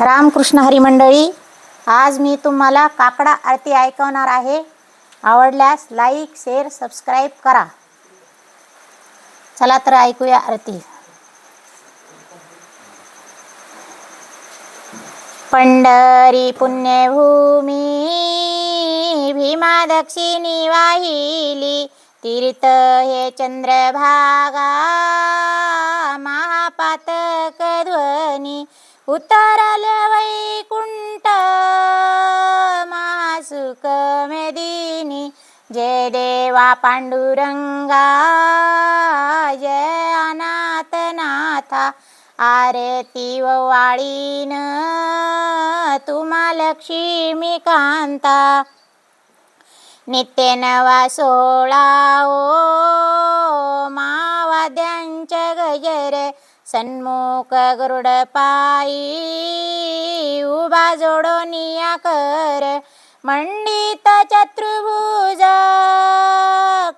रामकृष्ण हरी मंडळी आज मी तुम्हाला काकडा आरती ऐकवणार आहे. आवडल्यास लाईक शेअर सबस्क्राईब करा. चला तर ऐकूया आरती. पंढरी पुण्यभूमी भीमा दक्षिणी वाहिली तीर्थ हे चंद्रभागा उतरल वैकुंठ महासुख मेदिनी जय देवा पांडुरंगा जय अनाथनाथा आरती वाळीन तुम्हा लक्ष्मी कांता नित्य नवा सोळा ओ मावाद्यांच्या गजर सन्मुख गरुड पायी उभा जोडोनिया कर. मंडित चतुर्भुज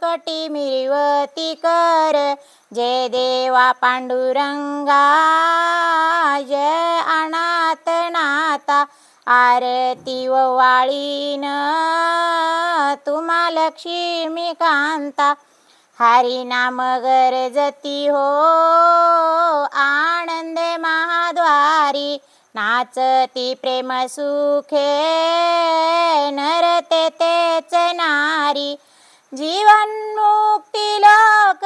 कटी मिरवती कर. जय देवा पांडुरंगा जय अनाथनाथा आरती व वाळीन तुम्हा लक्ष्मी कांता. हरिनाम गरजती हो आनंद महाद्वारी. नाचती प्रेम सुखे नरते तेच नारी. जीवन मुक्ती लोक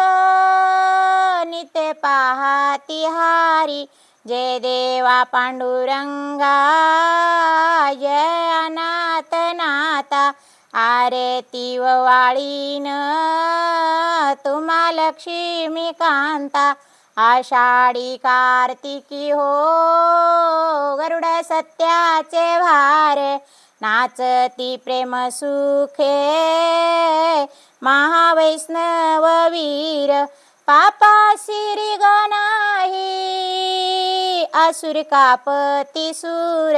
नित्य पाहाती हारी. जय देवा पांडुरंगा जय अनाथनाथा आरे तीव वाळीन तुम्हा लक्ष्मी कांता आषाढी कार्तिकी हो गरुड सत्याचे भार नाचती प्रेम सुखे महावैष्णव वीर पापा श्री गणाही असुर कापती सूर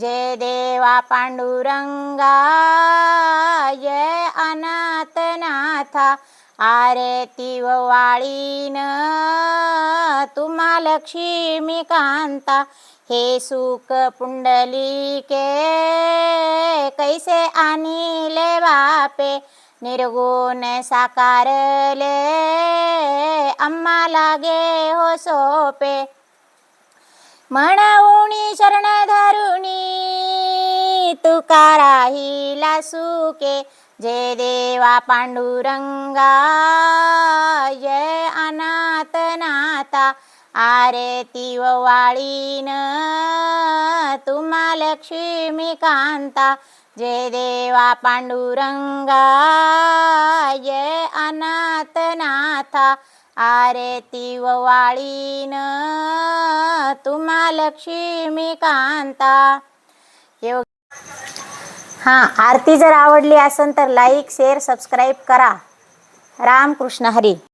जय देवा पांडुरंगा जय अनाथनाथा आरती व वाळीन तुम्हा लक्ष्मी कांता हे सुख पुंडलिके कैसे आणिले बापे निर्गुण साकारले अम्मा लागे हो सोपे. म्हणूनी शरण धरुणी तुकाराहीला सुके. जय देवा पांडुरंगा जय अनाथनाथा. आरती व वाळीन तुम्हा लक्ष्मी कांता जय देवा पांडुरंगा जय अनाथनाथा. आरती व वाळीन तुम्हा लक्ष्मी कांता एव- हां आरती जर आवडली असेल तर लाईक शेअर सबस्क्राईब करा. रामकृष्ण हरी.